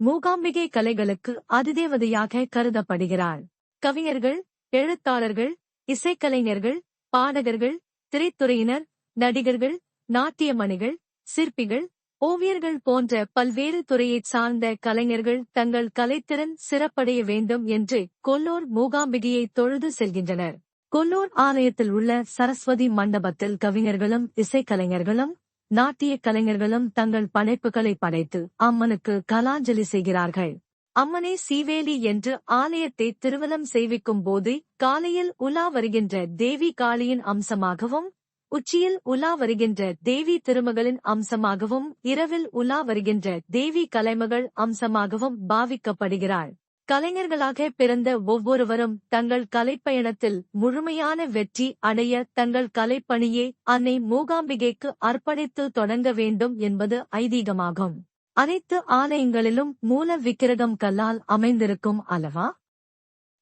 மூகாம்பிகை கலைகளுக்கு அதிதேவதையாக கருதப்படுகிறாள் கவிஞர்கள் எழுத்தாளர்கள் இசைக்கலைஞர்கள் பாடகர்கள் திரைத்துறையினர் நடிகர்கள் நாட்டியமணிகள் சிற்பிகள் ஓவியர்கள் போன்ற பல்வேறு துறையைச் சார்ந்த கலைஞர்கள் தங்கள் கலைத்திறன் சிறப்படைய வேண்டும் என்று கொல்லூர் மூகாம்பிகையை தொழுது செல்கின்றனர். கொல்லூர் ஆலயத்தில் உள்ள சரஸ்வதி மண்டபத்தில் கவிஞர்களும் இசைக்கலைஞர்களும் நாட்டிய கலைஞர்களும் தங்கள் படைப்புகளை படைத்து அம்மனுக்கு கலாஞ்சலி செய்கிறார்கள். அம்மனே சீவேலி என்று ஆலயத்தை திருவலம் செய்விக்கும் போது காலையில் உலா வருகின்ற தேவி காளியின் அம்சமாகவும் உச்சியில் உலா வருகின்ற தேவி திருமகளின் அம்சமாகவும் இரவில் உலா வருகின்ற தேவி கலைமகள் அம்சமாகவும் பாவிக்கப்படுகிறாள். கலைஞர்களாக பிறந்த ஒவ்வொருவரும் தங்கள் கலைப்பயணத்தில் முழுமையான வெற்றி அடைய தங்கள் கலைப்பணியை அன்னை மூகாம்பிகைக்கு அர்ப்பணித்து தொடங்க வேண்டும் என்பது ஐதீகமாகும். அனைத்து ஆலயங்களிலும் மூல விக்கிரகம் கல்லால் அமைந்திருக்கும் அல்லவா?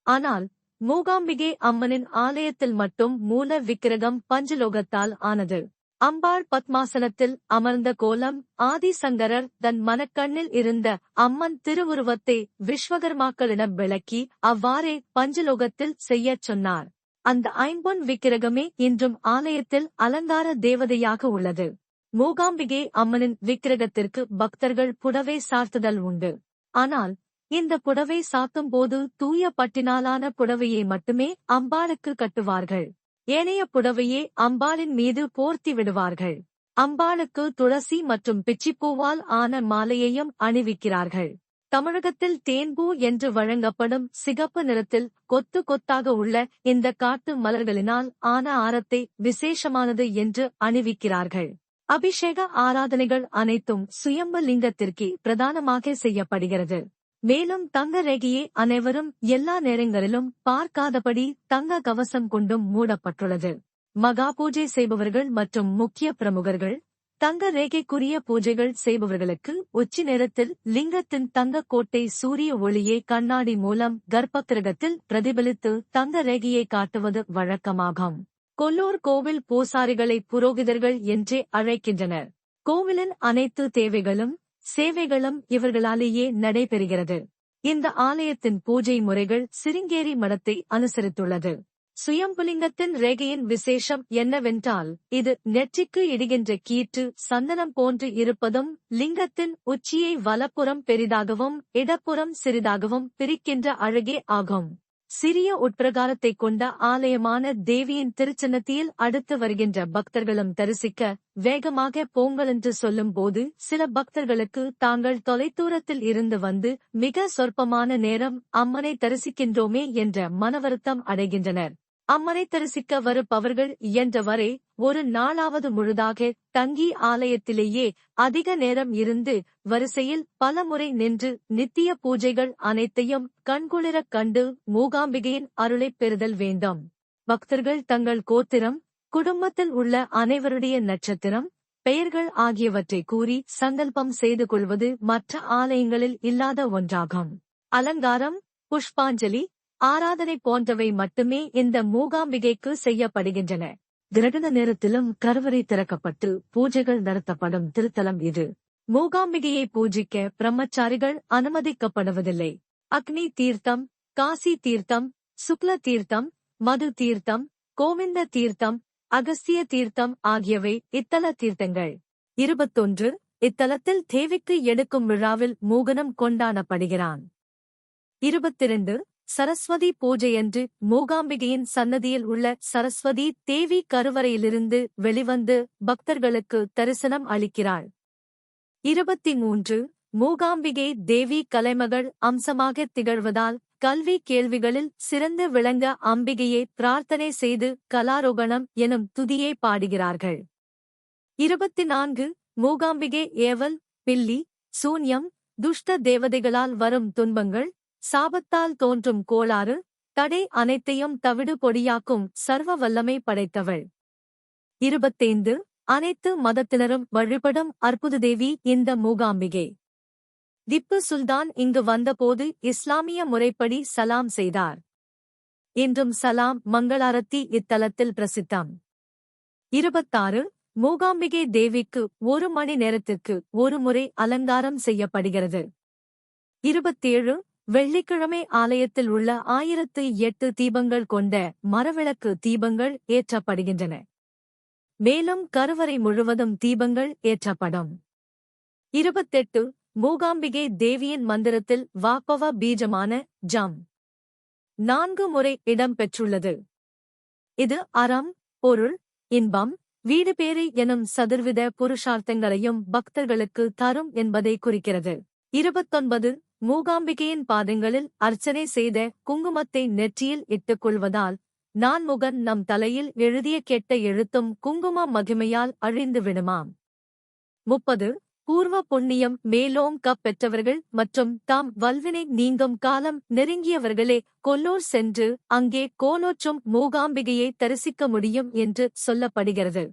ஆனால் மூகாம்பிகை அம்மனின் ஆலயத்தில் மட்டும் மூல விக்கிரகம் பஞ்சலோகத்தால் ஆனது. அம்பாள் பத்மாசனத்தில் அமர்ந்த கோலம் ஆதிசங்கரர் தன் மனக்கண்ணில் இருந்த அம்மன் திருவுருவத்தை விஸ்வகர்மாக்களிடம் விளக்கி அவ்வாறே பஞ்சலோகத்தில் செய்யச் சொன்னார். அந்த ஐம்பொன் விக்கிரகமே இன்றும் ஆலயத்தில் அலங்கார தேவதையாக உள்ளது. மூகாம்பிகை அம்மனின் விக்கிரகத்திற்கு பக்தர்கள் புடவை சார்த்துதல் உண்டு. ஆனால் இந்த புடவை சாத்தும் போது தூய பட்டினாலான புடவையை மட்டுமே அம்பாளுக்கு கட்டுவார்கள். ஏனைய புடவையே அம்பாளின் மீது போர்த்தி விடுவார்கள். அம்பாளுக்கு துளசி மற்றும் பிச்சிப்பூவால் ஆன மாலையையும் அணிவிக்கிறார்கள். தமிழகத்தில் தேன்பூ என்று வழங்கப்படும் சிகப்பு நிறத்தில் கொத்து கொத்தாக உள்ள இந்த காட்டு மலர்களினால் ஆன ஆரத்தை விசேஷமானது என்று அணிவிக்கிறார்கள். அபிஷேக ஆராதனைகள் அனைத்தும் சுயம்பு லிங்கத்திற்கு பிரதானமாக செய்யப்படுகிறது. மேலும் தங்க ரேகையை அனைவரும் எல்லா நேரங்களிலும் பார்க்காதபடி தங்க கவசம் கொண்டும் மூடப்பட்டுள்ளது. மகா பூஜை செய்பவர்கள் மற்றும் முக்கிய பிரமுகர்கள் தங்க ரேகைக்குரிய பூஜைகள் செய்பவர்களுக்கு உச்சி நேரத்தில் லிங்கத்தின் தங்க கோட்டை சூரிய ஒளியை கண்ணாடி மூலம் கர்ப்பகிரகத்தில் பிரதிபலித்து தங்க ரேகையை காட்டுவது வழக்கமாகும். கொல்லூர் கோவில் பூசாரிகளை புரோகிதர்கள் என்றே அழைக்கின்றனர். கோவிலின் அனைத்து தேவைகளும் சேவைகளும் இவர்களாலேயே நடைபெறுகிறது. இந்த ஆலயத்தின் பூஜை முறைகள் சிருங்கேரி மடத்தை அனுசரித்துள்ளது. சுயம்புலிங்கத்தின் ரேகையின் விசேஷம் என்னவென்றால் இது நெற்றிக்கு இடுகின்ற கீற்று சந்தனம் போன்று இருப்பதும் லிங்கத்தின் உச்சியை வலப்புறம் பெரிதாகவும் இடப்புறம் சிறிதாகவும் பிரிக்கின்ற அழகே ஆகும். சிறிய உட்பிரகாரத்தை கொண்ட ஆலயமான தேவியின் திருச்சின்னத்தியில் அடுத்து வருகின்ற பக்தர்களும் தரிசிக்க வேகமாக போங்கள் என்று சொல்லும் போது சில பக்தர்களுக்கு தாங்கள் தொலைதூரத்தில் இருந்து வந்து மிக சொற்பமான நேரம் அம்மனை தரிசிக்கின்றோமே என்ற மனவருத்தம் அடைகின்றனர். அம்மனை தரிசிக்க வருபவர்கள் இயன்றவரை ஒரு நாளாவது முழுதாக தங்கி ஆலயத்திலேயே அதிக நேரம் இருந்து வரிசையில் பலமுறை நின்று நித்திய பூஜைகள் அனைத்தையும் கண்குளிரக் கண்டு மூகாம்பிகையின் அருளைப் பெறுதல் வேண்டும். பக்தர்கள் தங்கள் கோத்திரம் குடும்பத்தில் உள்ள அனைவருடைய நட்சத்திரம் பெயர்கள் ஆகியவற்றை கூறி சங்கல்பம் செய்து கொள்வது மற்ற ஆலயங்களில் இல்லாத ஒன்றாகும். அலங்காரம் புஷ்பாஞ்சலி ஆராதனை போன்றவை மட்டுமே இந்த மூகாம்பிகைக்கு செய்யப்படுகின்றன. கிரகண நேரத்திலும் கருவறை திறக்கப்பட்டு பூஜைகள் நடத்தப்படும் திருத்தலம் இது. மூகாம்பிகையை பூஜிக்க பிரம்மச்சாரிகள் அனுமதிக்கப்படுவதில்லை. அக்னி தீர்த்தம் காசி தீர்த்தம் சுக்ல தீர்த்தம் மது தீர்த்தம் கோவிந்த தீர்த்தம் அகஸ்திய தீர்த்தம் ஆகியவை இத்தல தீர்த்தங்கள். இருபத்தொன்று இத்தலத்தில் தேவிக்கு எடுக்கும் விழாவில் மூகனம் கொண்டாடப்படுகிறான். இருபத்திரண்டு சரஸ்வதி பூஜையன்று மூகாம்பிகையின் சன்னதியில் உள்ள சரஸ்வதி தேவி கருவறையிலிருந்து வெளிவந்து பக்தர்களுக்கு தரிசனம் அளிக்கிறாள். இருபத்தி மூன்று மூகாம்பிகை தேவி கலைமகள் அம்சமாக திகழ்வதால் கல்வி கேள்விகளில் சிறந்து விளங்க அம்பிகையை பிரார்த்தனை செய்து கலாரோகணம் எனும் துதியை பாடுகிறார்கள். இருபத்தி நான்கு மூகாம்பிகை ஏவல் பில்லி சூன்யம் துஷ்ட தேவதைகளால் வரும் துன்பங்கள் சாபத்தால் தோன்றும் கோளாறு தடை அனைத்தையும் தவிடு பொடியாக்கும் சர்வ வல்லமை படைத்தவள். இருபத்தைந்து அனைத்து மதத்தினரும் வழிபடும் அற்புத தேவி இந்த மூகாம்பிகை. திப்பு சுல்தான் இங்கு வந்தபோது இஸ்லாமிய முறைப்படி சலாம் செய்தார். இன்றும் சலாம் மங்களாரத்தி இத்தலத்தில் பிரசித்தம். இருபத்தாறு மூகாம்பிகை தேவிக்கு ஒரு மணி நேரத்திற்கு ஒரு முறை அலங்காரம் செய்யப்படுகிறது. இருபத்தேழு வெள்ளிக்கிழமை ஆலயத்தில் உள்ள ஆயிரத்து எட்டு தீபங்கள் கொண்ட மரவிளக்கு தீபங்கள் ஏற்றப்படுகின்றன. மேலும் கருவறை முழுவதும் தீபங்கள் ஏற்றப்படும். இருபத்தெட்டு மூகாம்பிகை தேவியின் மந்திரத்தில் வாப்பவ பீஜமான ஜம். நான்கு முறை இடம் பெற்றுள்ளது. இது அறம் பொருள் இன்பம் வீடு பேறு எனும் சதுர்வித புருஷார்த்தங்களையும் பக்தர்களுக்கு தரும் என்பதை குறிக்கிறது. இருபத்தொன்பது மூகாம்பிகையின் பாதங்களில் அர்ச்சனை செய்த குங்குமத்தை நெற்றியில் இட்டுக் கொள்வதால் நான்முகன் நம் தலையில் எழுதிய கெட்ட எழுத்தும் குங்கும மகிமையால் அழிந்து விடுமாம். முப்பது. பூர்வ புண்ணியம் மேலோங்க பெற்றவர்கள் மற்றும் தாம் வல்வினை நீங்கும் காலம் நெருங்கியவர்களே கொல்லூர் சென்று அங்கே கோலோச்சும் மூகாம்பிகையை தரிசிக்க முடியும் என்று சொல்லப்படுகிறது.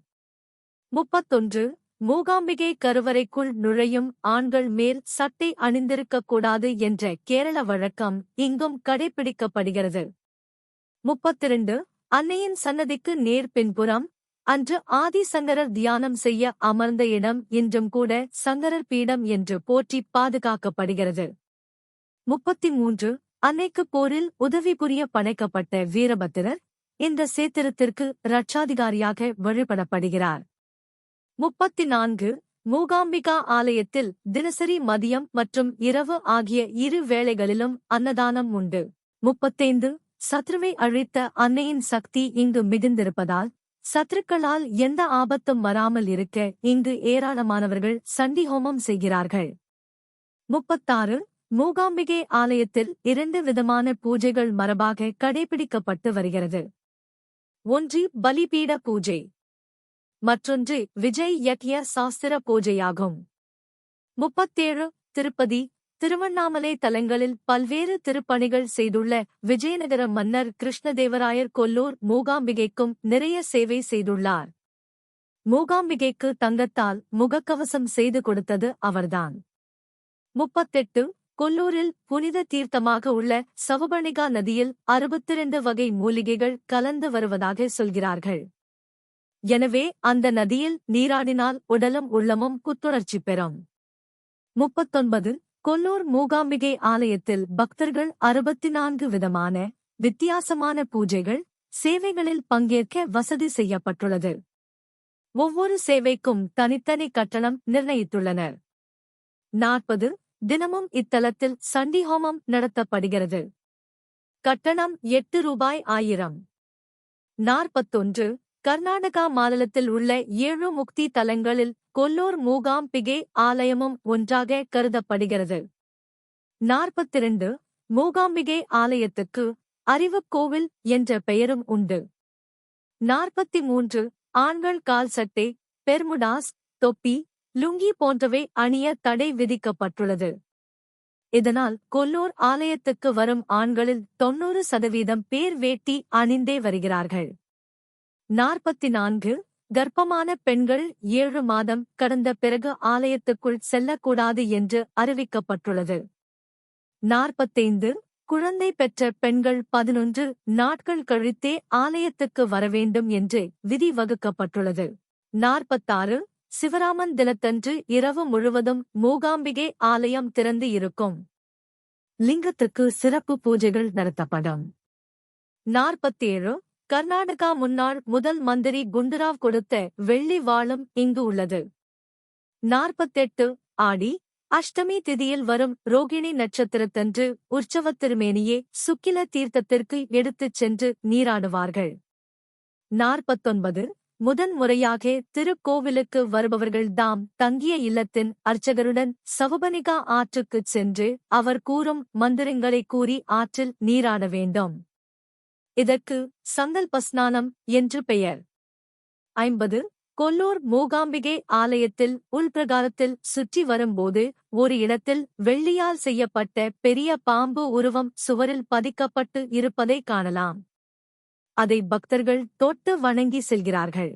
முப்பத்தொன்று. மூகாம்பிகை கருவறைக்குள் நுழையும் ஆண்கள் மேல் சட்டை அணிந்திருக்கக்கூடாது என்ற கேரள வழக்கம் இங்கும் கடைபிடிக்கப்படுகிறது முப்பத்திரண்டு அன்னையின் சன்னதிக்கு நேர் பின்புறம் அன்று ஆதி சங்கரர் தியானம் செய்ய அமர்ந்த இடம் இன்றும் கூட சங்கரர் பீடம் என்று போற்றி பாதுகாக்கப்படுகிறது. முப்பத்தி மூன்று அன்னைக்கு போரில் உதவி புரிய படைக்கப்பட்ட வீரபத்திரர் இந்த சேத்திரத்திற்கு ரட்சாதிகாரியாக வழிபடப்படுகிறார். முப்பத்தி நான்கு மூகாம்பிகா ஆலயத்தில் தினசரி மதியம் மற்றும் இரவு ஆகிய இரு வேளைகளிலும் அன்னதானம் உண்டு. முப்பத்தைந்து சத்ருவை அழித்த அன்னையின் சக்தி இங்கு மிகுந்திருப்பதால் சத்ருக்களால் எந்த ஆபத்தும் வராமல் இருக்க இங்கு ஏராளமானவர்கள் சண்டி ஹோமம் செய்கிறார்கள். முப்பத்தாறு மூகாம்பிகை ஆலயத்தில் இரண்டு விதமான பூஜைகள் மரபாக கடைபிடிக்கப்பட்டு வருகிறது. ஒன்று பலிபீட பூஜை. மற்றொன்று விஜய் யக்ய சாஸ்திர பூஜையாகும். முப்பத்தேழு திருப்பதி திருவண்ணாமலை தலங்களில் பல்வேறு திருப்பணிகள் செய்துள்ள விஜயநகர மன்னர் கிருஷ்ணதேவராயர் கொல்லூர் மூகாம்பிகைக்கும் நிறைய சேவை செய்துள்ளார். மூகாம்பிகைக்கு தங்கத்தால் முகக்கவசம் செய்து கொடுத்தது அவர்தான். முப்பத்தெட்டு கொல்லூரில் புனித தீர்த்தமாக உள்ள சவபணிகா நதியில் அறுபத்திரண்டு வகை மூலிகைகள் கலந்து வருவதாக சொல்கிறார்கள். எனவே அந்த நதியில் நீராடினால் உடலும் உள்ளமும் புத்துணர்ச்சி பெறும். முப்பத்தொன்பது. கொல்லூர் மூகாம்பிகை ஆலயத்தில் பக்தர்கள் அறுபத்தி நான்கு விதமான வித்தியாசமான பூஜைகள் சேவைகளில் பங்கேற்க வசதி செய்யப்பட்டுள்ளது. ஒவ்வொரு சேவைக்கும் தனித்தனி கட்டணம் நிர்ணயித்துள்ளனர். நாற்பது. தினமும் இத்தலத்தில் சண்டி ஹோமம் நடத்தப்படுகிறது. கட்டணம் எட்டு ரூபாய் ஆயிரம். நாற்பத்தொன்று. கர்நாடகா மாநிலத்தில் உள்ள ஏழு முக்தி தலங்களில் கொல்லூர் மூகாம்பிகை ஆலயமும் ஒன்றாக கருதப்படுகிறது. நாற்பத்திரண்டு மூகாம்பிகை ஆலயத்துக்கு அறிவுக்கோவில் என்ற பெயரும் உண்டு. நாற்பத்தி மூன்று ஆண்கள் கால் சட்டை பெர்முடாஸ் தொப்பி லுங்கி போன்றவை அணிய தடை விதிக்கப்பட்டுள்ளது. இதனால் கொல்லூர் ஆலயத்துக்கு வரும் ஆண்களில் தொன்னூறு சதவீதம் பேர் வேட்டி அணிந்தே வருகிறார்கள். நாற்பத்தி நான்கு கர்ப்பமான பெண்கள் ஏழு மாதம் கடந்த பிறகு ஆலயத்துக்குள் செல்லக்கூடாது என்று அறிவிக்கப்பட்டுள்ளது. நாற்பத்தைந்து குழந்தை பெற்ற பெண்கள் பதினொன்று நாட்கள் கழித்தே ஆலயத்துக்கு வரவேண்டும் என்று விதி வகுக்கப்பட்டுள்ளது. நாற்பத்தாறு சிவராமன் தினத்தன்று இரவு முழுவதும் மூகாம்பிகை ஆலயம் திறந்து இருக்கும். லிங்கத்துக்கு சிறப்பு பூஜைகள் நடத்தப்படும். நாற்பத்தேழு கர்நாடகா முன்னாள் முதல் மந்திரி குண்டுராவ் கொடுத்த வெள்ளி வாளும் இங்கு உள்ளது. நாற்பத்தெட்டு ஆடி அஷ்டமி திதியில் வரும் ரோகிணி நட்சத்திரத்தன்று உற்சவத் திருமேனியே சுக்கில தீர்த்தத்திற்கு எடுத்துச் சென்று நீராடுவார்கள். நாற்பத்தொன்பது முதன்முறையாக திருக்கோவிலுக்கு வருபவர்கள் தாம் தங்கிய இல்லத்தின் அர்ச்சகருடன் சவபனிகா ஆற்றுக்குச் சென்று அவர் கூறும் மந்திரங்களை கூறி ஆற்றில் நீராட வேண்டும். இதற்கு சங்கல்பஸ்நானம் என்று பெயர். ஐம்பது. கொல்லூர் மூகாம்பிகை ஆலயத்தில் உள்பிரகாரத்தில் சுற்றி வரும்போது ஒரு இடத்தில் வெள்ளியால் செய்யப்பட்ட பெரிய பாம்பு உருவம் சுவரில் பதிக்கப்பட்டு இருப்பதை காணலாம். அதை பக்தர்கள் தொட்டு வணங்கி செல்கிறார்கள்.